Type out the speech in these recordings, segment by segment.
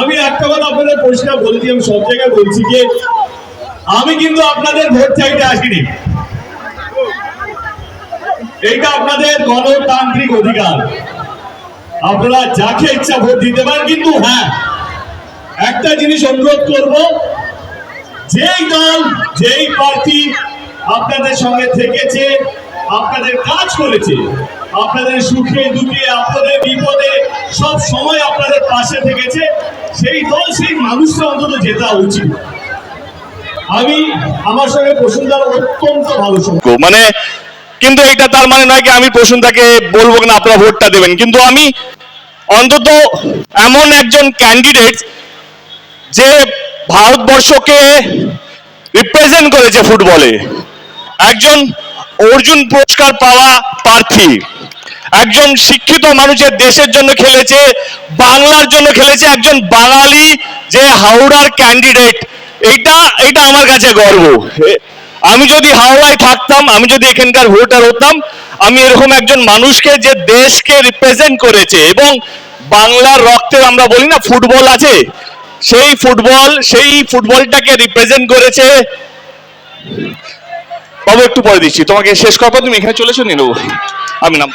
আমি একটা কথা আপনাদের পরিষ্কার বলছি আমি সব জায়গায় বলছি যে, আমি কিন্তু আপনাদের ভোট চাইতে আসিনি। এইটা আপনাদের গণতান্ত্রিক অধিকার। আপনারা যাকে ইচ্ছা ভোট দিতে পারেন, কিন্তু হ্যাঁ একটা জিনিস অনুরোধ করব, যেই দল, যেই প্রার্থী আপনাদের সঙ্গে থেকেছে, আপনাদের কাজ করেছে, আপনাদের সুখে দুঃখে, আপনাদের বিপদে সব সময় আপনাদের পাশে থেকেছে, সেই দল, সেই মানুষটা অন্তত জেতা উচিত। আমি আমার সঙ্গে প্রসন্নদার অত্যন্ত ভালো সম্পর্ক মানে কিন্তু এটা তার মানে নয় কি আমি প্রসূনটাকে বলব না আপনারা ভোটটা দেবেন। কিন্তু আমি অন্তত এমন একজন ক্যান্ডিডেট যে ভারতবর্ষকে রিপ্রেজেন্ট করেছে ফুটবলে। একজন অর্জুন পুরস্কার পাওয়া প্রার্থী। একজন শিক্ষিত মানুষের দেশের জন্য খেলেছে, বাংলার জন্য খেলেছে, একজন বাঙালি যে হাওড়ার ক্যান্ডিডেট এটা এটা আমার কাছে গর্ব। আমি যদি হাওড়ায় থাকতাম, আমি যদি এখানকার ভোটার হতাম, আমি এরকম একজন মানুষকে যে দেশকে রিপ্রেজেন্ট করেছে এবং বাংলার রক্তে আমরা বলি না, ফুটবল আছে, সেই ফুটবল, সেই ফুটবলটাকে রিপ্রেজেন্ট করেছে। বাবু, একটু পরে দিচ্ছি। তোমাকে শেষ করার পর তুমি এখানে চলেছো নেব আমি নাম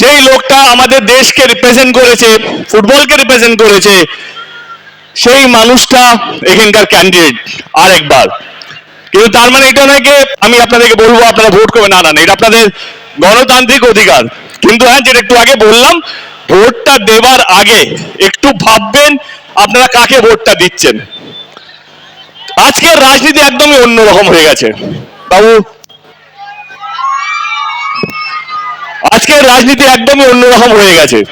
যেই লোকটা আমাদের দেশকে রিপ্রেজেন্ট করেছে, ফুটবলকে রিপ্রেজেন্ট করেছে, সেই মানুষটা এখানকার ক্যান্ডিডেট আরেকবার কিন্তু তার মানে এটা নয় যে আমি আপনাদেরকে বলব, আপনারা ভোট করবেন। না না, এটা আপনাদের গণতান্ত্রিক অধিকার। কিন্তু হ্যাঁ যেটা একটু আগে বললাম, ভোটটা দেবার আগে একটু ভাববেন আপনারা কাকে ভোটটা দিচ্ছেন। আজকের রাজনীতি একদমই অন্যরকম হয়ে গেছে। বাবু আজকের রাজনীতি একদমই অন্যরকম হয়ে গেছে।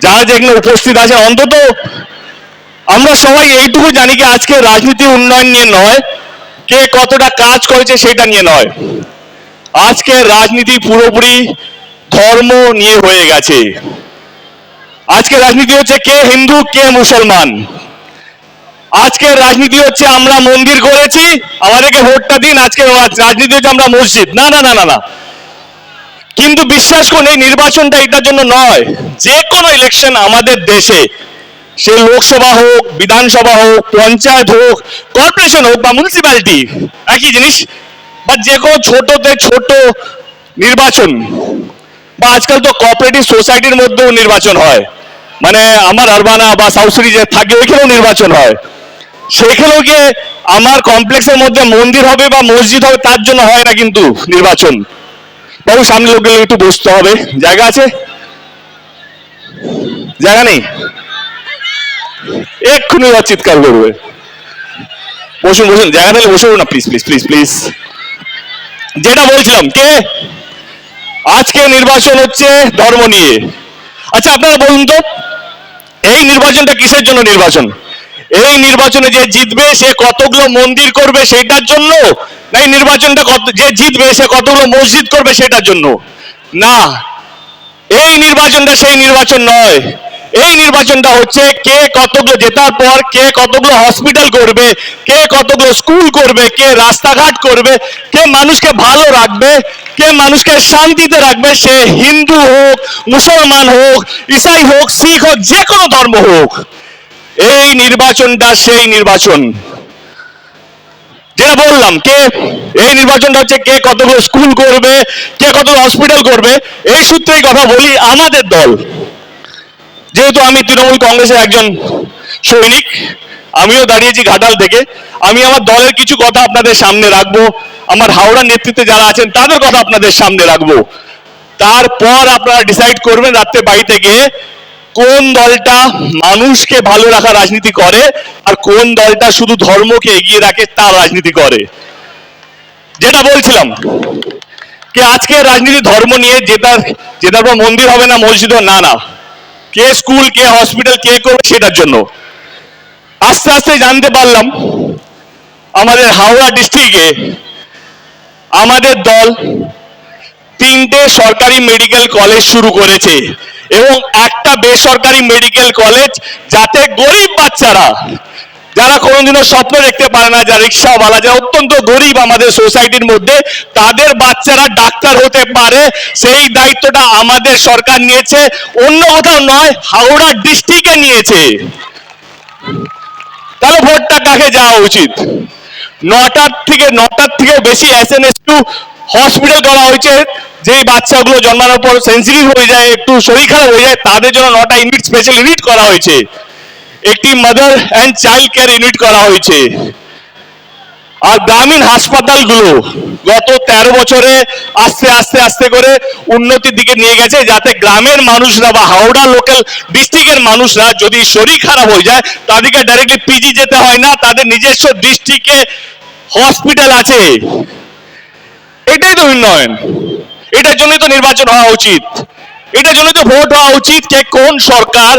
যারা যেখানে উপস্থিত আছে, অন্তত আমরা সবাই এইটুকু জানি কি, আজকে রাজনীতি উন্নয়ন নিয়ে নয়, কে কতটা কাজ করেছে সেটা নিয়ে নয়। আজকে রাজনীতি পুরোপুরি ধর্ম নিয়ে হয়ে গেছে। আজকে রাজনীতি হচ্ছে কে হিন্দু, কে মুসলমান। আজকের রাজনীতি হচ্ছে আমরা মন্দির করেছি, আমাদেরকে ভোটটা দিন, আজকে রাজনীতি হচ্ছে আমরা মসজিদ। না না না না না। কিন্তু বিশ্বাস করুন, এই নির্বাচনটা এটার জন্য নয়। যে কোনো ইলেকশন আমাদের দেশে, সে লোকসভা হোক, বিধানসভা হোক, পঞ্চায়েত হোক কর্পোরেশন হোক বা মিউনিসিপ্যালিটি একই জিনিস, বা যে কোনো ছোটতে ছোট নির্বাচন, বা আজকাল তো কোঅপারেটিভ সোসাইটির মধ্যেও নির্বাচন হয়। মানে আমার আরবানা বা সাউথ সিটি যে থাকে, ওইখানেও নির্বাচন হয়। সেখানেও গিয়ে আমার কমপ্লেক্সের মধ্যে মন্দির হবে বা মসজিদ হবে, তার জন্য হয় না কিন্তু নির্বাচন। বাবু সামনে লোকগুলো একটু বসতে হবে। জায়গা আছে? জায়গা নেই? এক্ষুনি ওরা চিৎকার করবে। বসুন বসুন, জায়গা নিলে বসুন না প্লিজ প্লিজ প্লিজ প্লিজ যেটা বলছিলাম, কে? আজকে নির্বাচন হচ্ছে ধর্ম নিয়ে। আচ্ছা আপনারা বলুন তো, এই নির্বাচনটা কিসের জন্য নির্বাচন? এই নির্বাচনে যে জিতবে, সে কতগুলো মন্দির করবে সেটার জন্য? না, এই নির্বাচনটা কত, যে জিতবে, সে কতগুলো মসজিদ করবে সেটার জন্য। না, এই নির্বাচনটা সেই নির্বাচন নয়। এই নির্বাচনটা হচ্ছে কে কতগুলো জেতার পর কে কতগুলো হসপিটাল করবে, কে কতগুলো স্কুল করবে, কে রাস্তাঘাট করবে, কে মানুষকে ভালো রাখবে, কে মানুষকে শান্তিতে রাখবে, সে হিন্দু হোক, মুসলমান হোক, ইসাই হোক, শিখ হোক, যে কোনো ধর্ম হোক। এই নির্বাচনটা সেই নির্বাচন। যেটা বললাম কে এই নির্বাচনটা হচ্ছে কে কতগুলো স্কুল করবে, কে কতগুলো হসপিটাল করবে, এই সূত্রেই কথা বলি আমাদের দল। যেহেতু আমি তৃণমূল কংগ্রেসের একজন সৈনিক, আমিও দাঁড়িয়েছি ঘাটাল থেকে। আমি আমার দলের কিছু কথা আপনাদের সামনে রাখব। আমার হাওড়া নেতৃত্বে যারা আছেন, তাদের কথা আপনাদের সামনে রাখব। তারপর আপনারা ডিসাইড করবেন রাত্রে বাড়িতে গিয়ে কোন দলটা মানুষকে ভালো রাখা রাজনীতি করে আর কোন দলটা শুধু ধর্মকে এগিয়ে রাখে তার রাজনীতি করে? যেটা বলছিলাম কে আজকে রাজনীতি ধর্ম নিয়ে জেতার জেতার পর মন্দির হবে না মসজিদ না না। কে স্কুল, কে হসপিটাল, কে করবে সেটার জন্য। আস্তে আস্তে জানতে পারলাম আমাদের হাওড়া ডিস্ট্রিক্টে আমাদের দল তিনটে সরকারি মেডিকেল কলেজ শুরু করেছে। এবং একটা বেসরকারি মেডিকেল কলেজ যাতে গরিব বাচ্চারা, যারা কোনোদিনও স্বপ্ন দেখতে পারে না যারা রিক্সাওয়ালা যারা অত্যন্ত গরিব আমাদের সোসাইটির মধ্যে, তাদের বাচ্চারা ডাক্তার হতে পারে। সেই দায়িত্বটা আমাদের সরকার নিয়েছে। অন্য কোথাও নয়, হাওড়া ডিস্ট্রিক্টে নিয়েছে। তাহলে ভোটটা কাকে যাওয়া উচিত? নটার থেকে নটার থেকে বেশি S N S to hospital করা হয়েছে। যেই বাচ্চাগুলো জন্মানোর পর সেন্সিটিভ হয়ে যায়, একটু শরীর খারাপ হয়ে যায়, তাদের জন্য নটা ইউনিট স্পেশাল ইউনিট করা হয়েছে। একটি mother and child care unit করা হয়েছে। আর গ্রামীণ হাসপাতালগুলো গত তেরো বছরে আস্তে আস্তে আস্তে করে উন্নতির দিকে নিয়ে গেছে, যাতে গ্রামের মানুষরা বা হাওড়া লোকাল ডিস্ট্রিক্টের মানুষরা যদি শরীর খারাপ হয়ে যায়, তাদেরকে ডাইরেক্টলি পিজি যেতে হয় না, তাদের নিজস্ব ডিস্ট্রিক্টে হসপিটাল আছে। এটাই তো উন্নয়ন। এটার জন্যই তো নির্বাচন হওয়া উচিত। এটার জন্য তো ভোট হওয়া উচিত কে কোন সরকার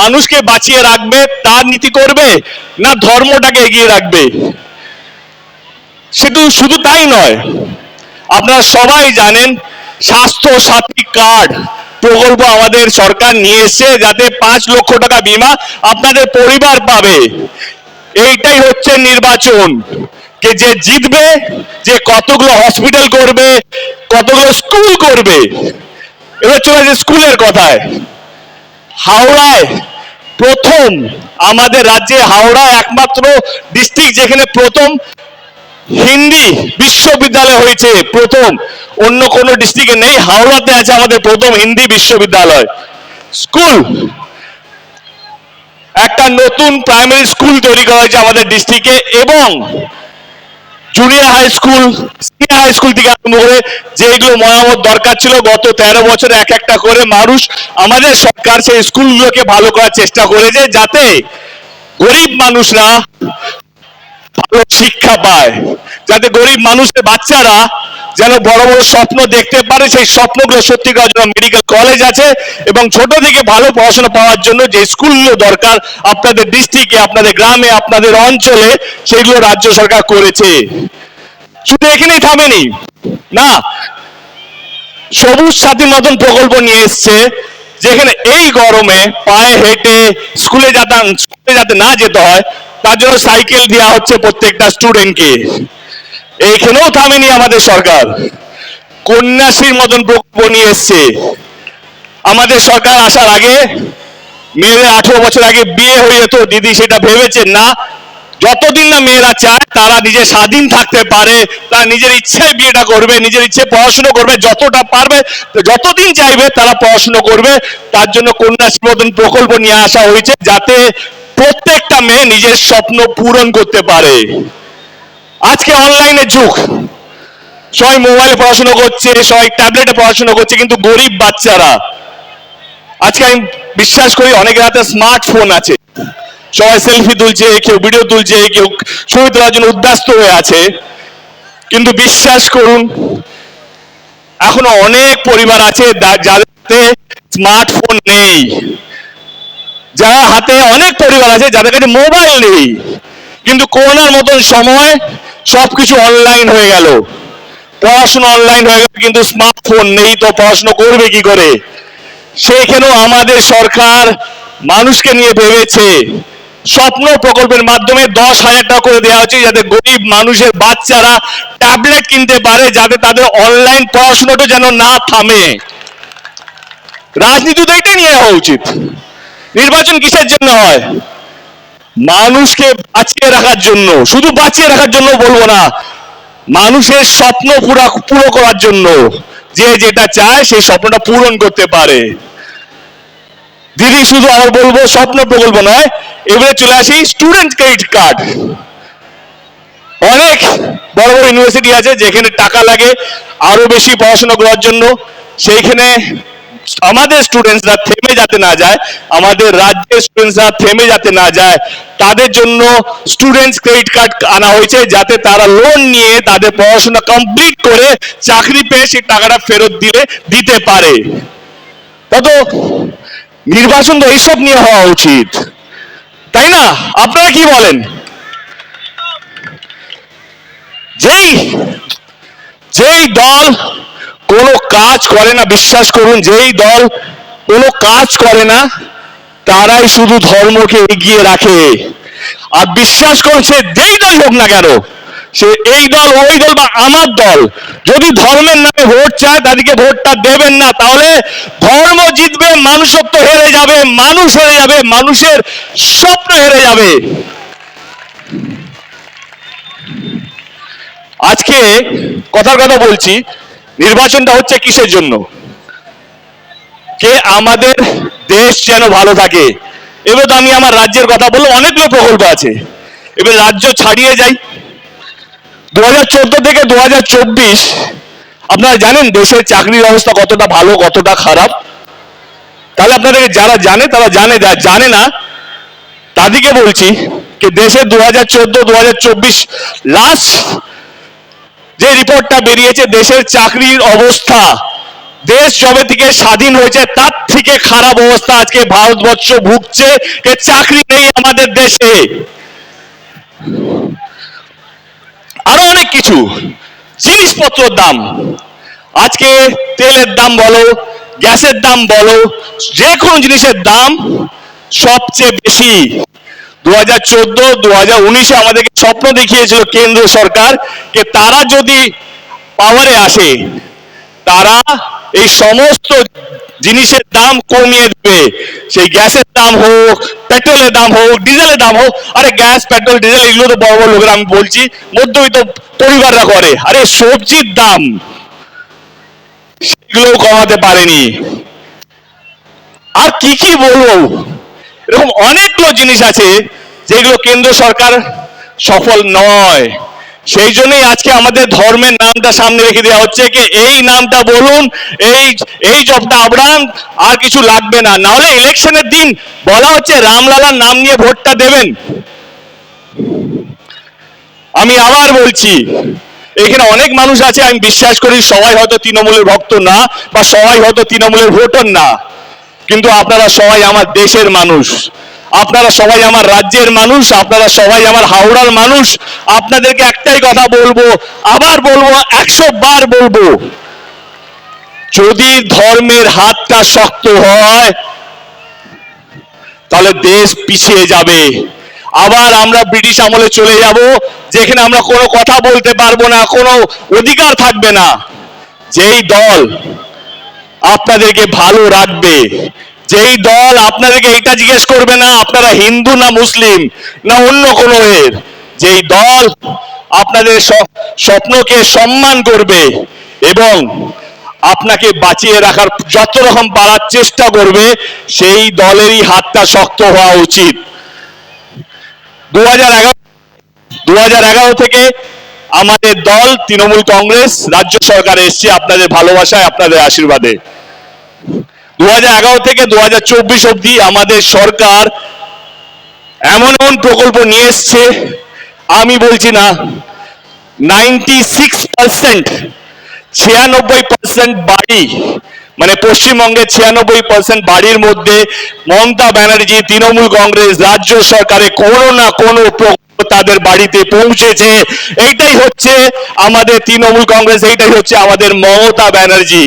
মানুষকে বাঁচিয়ে রাখবে, তার নীতি করবে, না ধর্মটাকে এগিয়ে রাখবে। শুধু শুধু তাই নয়, আপনারা সবাই জানেন স্বাস্থ্য সাথী কার্ড প্রকল্প আমাদের সরকার নিয়ে এসেছে যাতে পাঁচ লক্ষ টাকা বীমা আপনাদের পরিবার পাবে। এইটাই হচ্ছে নির্বাচন। কে যে জিতবে, যে কতগুলো হসপিটাল করবে, কতগুলো স্কুল করবে। এবার চলে আসে স্কুলের কথায়। হাওড়ায় প্রথম আমাদের রাজ্যে হাওড়া একমাত্র ডিস্ট্রিক্ট যেখানে প্রথম হিন্দি বিশ্ববিদ্যালয় হয়েছে, প্রথম। অন্য কোন ডিস্ট্রিক্টে নেই, হাওড়াতে আছে আমাদের প্রথম হিন্দি বিশ্ববিদ্যালয়। স্কুল একটা নতুন প্রাইমারি স্কুল তৈরি করা হয়েছে আমাদের ডিস্ট্রিক্টে এবং junior high school senior high school থেকে আরম্ভ করে যেগুলো মরামত দরকার ছিল গত তেরো বছরে এক একটা করে মানুষ আমাদের সরকার সেই স্কুলগুলোকে ভালো করার চেষ্টা করেছে যাতে গরিব মানুষরা শিক্ষা পায়। যাতে গরিব মানুষের বাচ্চারা যেন বড় বড় স্বপ্ন দেখতে পারে, সেই স্বপ্নগুলো সত্যি করার জন্য মেডিকেল কলেজ আছে এবং ছোট থেকে ভালো পড়াশোনা পাওয়ার জন্য যে স্কুলগুলো দরকার আপনাদের ডিস্ট্রিক্টে আপনাদের গ্রামে, আপনাদের অঞ্চলে, সেগুলো রাজ্য সরকার করেছে। শুধু এখানেই থামেনি, না, সবুজ সাথী মতন প্রকল্প নিয়ে এসছে, যেখানে এই গরমে পায়ে হেঁটে স্কুলে যাতে স্কুলে যাতে না যেতে হয় তার জন্য সাইকেল দেওয়া হচ্ছে প্রত্যেকটা স্টুডেন্টকে। এইখানেও থামেনি আমাদের সরকার। কন্যাশ্রীর মতন প্রকল্প নিয়ে এসছে। আমাদের সরকার আসার আগে, মেয়েদের আঠেরো বছর আগে বিয়ে হয়ে যেত দিদি সেটা ভেবেছেন না। যতদিন না মেয়েরা চায়, তারা নিজে স্বাধীন থাকতে পারে, তারা নিজের ইচ্ছায় বিয়েটা করবে, নিজের ইচ্ছে পড়াশুনো করবে, যতটা পারবে, যতদিন চাইবে, তারা পড়াশুনো করবে। তার জন্য কন্যাশ্রী মতন প্রকল্প নিয়ে আসা হয়েছে যাতে প্রত্যেকটা মেয়ে নিজের স্বপ্ন পূরণ করতে পারে। আজকে অনলাইনের যুগ। সবাই মোবাইলে পড়াশোনা করছে, সবাই ট্যাবলেটে পড়াশোনা করছে, কিন্তু গরিব বাচ্চারা, আজকে আমি বিশ্বাস করি অনেকের হাতে স্মার্টফোন আছে। সবাই সেলফি তুলছে, কেউ ভিডিও তুলছে, কেউ ছবি তোলার জন্য উদ্যস্ত হয়ে আছে। কিন্তু বিশ্বাস করুন, এখনও অনেক পরিবার আছে যাদের স্মার্টফোন নেই। যারা হাতে অনেক পরিবার আছে, যাদের কাছে মোবাইল নেই, কিন্তু করোনার মতন সময় সবকিছু অনলাইন হয়ে গেল। পড়াশোনা অনলাইন হয়ে গেল, কিন্তু স্মার্টফোন নেই, তো পড়াশোনা করবে কি করে? সেখানেও আমাদের সরকার মানুষকে নিয়ে ভেবেছে, স্বপ্ন প্রকল্পের মাধ্যমে দশ হাজার টাকা করে দেওয়া হচ্ছে, যাতে গরিব মানুষের বাচ্চারা ট্যাবলেট কিনতে পারে, যাতে তাদের অনলাইন পড়াশোনাটা যেন না থামে। রাজনীতি তো এটাই নিয়ে হওয়া উচিত। নির্বাচন কিসের জন্য হয়? মানুষকে বাঁচিয়ে রাখার জন্য। শুধু বাঁচিয়ে রাখার জন্য বলব না, মানুষের স্বপ্ন পুরা পুরো করার জন্য। যে যেটা চায় সেই স্বপ্নটা পূরণ করতে পারে। দিদি, শুধু আর বলব, স্বপ্ন প্রকল্প নয়, এবারে চলে আসি স্টুডেন্ট ক্রেডিট কার্ড অনেক বড় বড় ইউনিভার্সিটি আছে যেখানে টাকা লাগে, আরও বেশি পড়াশোনা করার জন্য। সেইখানে আমাদের স্টুডেন্টসরা থেমে যাতে না যায়, আমাদের রাজ্যের স্টুডেন্টসরা থেমে যাতে না যায়, তাদের জন্য স্টুডেন্টস ক্রেডিট কার্ড আনা হয়েছে যাতে তারা লোন নিয়ে তাদের পড়াশোনা কমপ্লিট করে চাকরি পেয়ে সেই টাকাটা ফেরত দিলে, দিতে পারে। তত নির্বাচন তো এইসব নিয়ে হওয়া উচিত। তাই না? আপনারা কি বলেন? যেই যেই দল কোনো কাজ করে না, বিশ্বাস করুন, যেই দল কোনো কাজ করে না, তারাই শুধু ধর্মকে এগিয়ে রাখে। আর বিশ্বাস করুন, সে যেই দল হোক না কেন, সে এই দল, ওই দল বা আমার দল, যদি ধর্মের নামে ভোট চায়, তাদেরকে ভোটটা দেবেন না, তাহলে ধর্ম জিতবে, মানুষত্ব হেরে যাবে, মানুষ হেরে যাবে, মানুষের স্বপ্ন হেরে যাবে। আজকে কথার কথা বলছি নির্বাচনটা হচ্ছে কিসের জন্য? কে আমাদের দেশ যেন ভালো থাকে? এবার আমি আমার রাজ্যের কথা বলব, অনেকগুলো প্রকল্প আছে। এবার রাজ্য ছাড়িয়ে যাই। দু হাজার চোদ্দ থেকে দু হাজার চব্বিশ, আপনারা জানেন দেশের চাকরির অবস্থা কতটা ভালো, কতটা খারাপ? তাহলে আপনাদেরকে যারা জানে, তারা জানে যা জানে না, তাদেরকে বলছি যে দেশের দু হাজার চোদ্দ দু হাজার চব্বিশ লাস্ট যে রিপোর্টটা বেরিয়েছে, দেশের চাকরির অবস্থা। দেশ যবে থেকে স্বাধীন হয়েছে, তার থেকে খারাপ অবস্থা আজকে ভারতবর্ষ ভুগছে যে চাকরি নেই আমাদের দেশে। আরও অনেক কিছু। জিনিসপত্রের দাম। আজকে তেলের দাম বলো, গ্যাসের দাম বলো, যে কোনো জিনিসের দাম সবচেয়ে বেশি। দু হাজার চোদ্দ দু উনিশে আমাদেরকে স্বপ্ন দেখিয়েছিল কেন্দ্র সরকার যে তারা যদি পাওয়ারে আসে, তারা এই সমস্ত জিনিসের দাম কমিয়ে দেবে। সেই গ্যাসের দাম হোক, পেট্রোলের দাম হোক, ডিজেলের দাম হোক, আরে গ্যাস, পেট্রোল, ডিজেল, এগুলো তো বড় বড় লোকেরা, আমি বলছি, মধ্যবিত্ত পরিবাররা করে। আরে সবজির দাম সেগুলোও কমাতে পারেনি। আর কি কি বলব? এরকম অনেকগুলো জিনিস আছে যেগুলো কেন্দ্র সরকার সফল নয়। সেই জন্যই আজকে আমাদের ধর্মের নামটা সামনে রেখে দেওয়া হচ্ছে কি এই নামটা বলুন, এই এই জবটা আবরান, আর কিছু লাগবে না। নাহলে ইলেকশনের দিন বলা হচ্ছে রামলালার নাম নিয়ে ভোটটা দেবেন। আমি আবার বলছি, এখানে অনেক মানুষ আছে, আমি বিশ্বাস করি সবাই হয়তো তৃণমূলের ভক্ত না, বা সবাই হয়তো তৃণমূলের ভোটার না। কিন্তু আপনারা সবাই আমার দেশের মানুষ। আপনারা সবাই আমার রাজ্যের মানুষ, আপনারা সবাই আমার হাওড়ার মানুষ। আপনাদেরকে একটাই কথা বলব, আবার বলব, একশো বার বলব। যদি ধর্মের হাতটা শক্ত হয়, তাহলে দেশ পিছিয়ে যাবে। আবার আমরা ব্রিটিশ আমলে চলে যাব, যেখানে আমরা কোনো কথা বলতে পারব না, কোনো অধিকার থাকবে না। যেই দল আপনাদেরকে ভালো রাখবে। যেই দল আপনাদেরকে এটা জিজ্ঞেস করবে না, আপনারা হিন্দু না মুসলিম, না অন্য কোনো এর। যেই দল আপনাদের স্বপ্নকে সম্মান করবে এবং আপনাকে বাঁচিয়ে রাখার যত রকম পারার চেষ্টা করবে, সেই দলেরই হাতটা শক্ত হওয়া উচিত। দু হাজার এগারো থেকে আমাদের দল, তৃণমূল কংগ্রেস, রাজ্য সরকার এসছে আপনাদের ভালোবাসায়, আপনাদের আশীর্বাদে। দু থেকে দু হাজার চব্বিশ অব্দি আমাদের সরকার এমন এমন প্রকল্প নিয়ে এসছে, আমি বলছি না নাইনটি সিক্স পার্সেন্ট ছিয়ানব্বই পার্সেন্ট বাড়ি মানে পশ্চিমবঙ্গের ছিয়ানব্বই পার্সেন্ট বাড়ির মধ্যে মমতা ব্যানার্জি, তৃণমূল কংগ্রেস, রাজ্য সরকারে কোনো না কোনো তাদের বাড়িতে পৌঁছেছে। এইটাই হচ্ছে আমাদের তৃণমূল কংগ্রেস এইটাই হচ্ছে আমাদের মমতা ব্যানার্জি।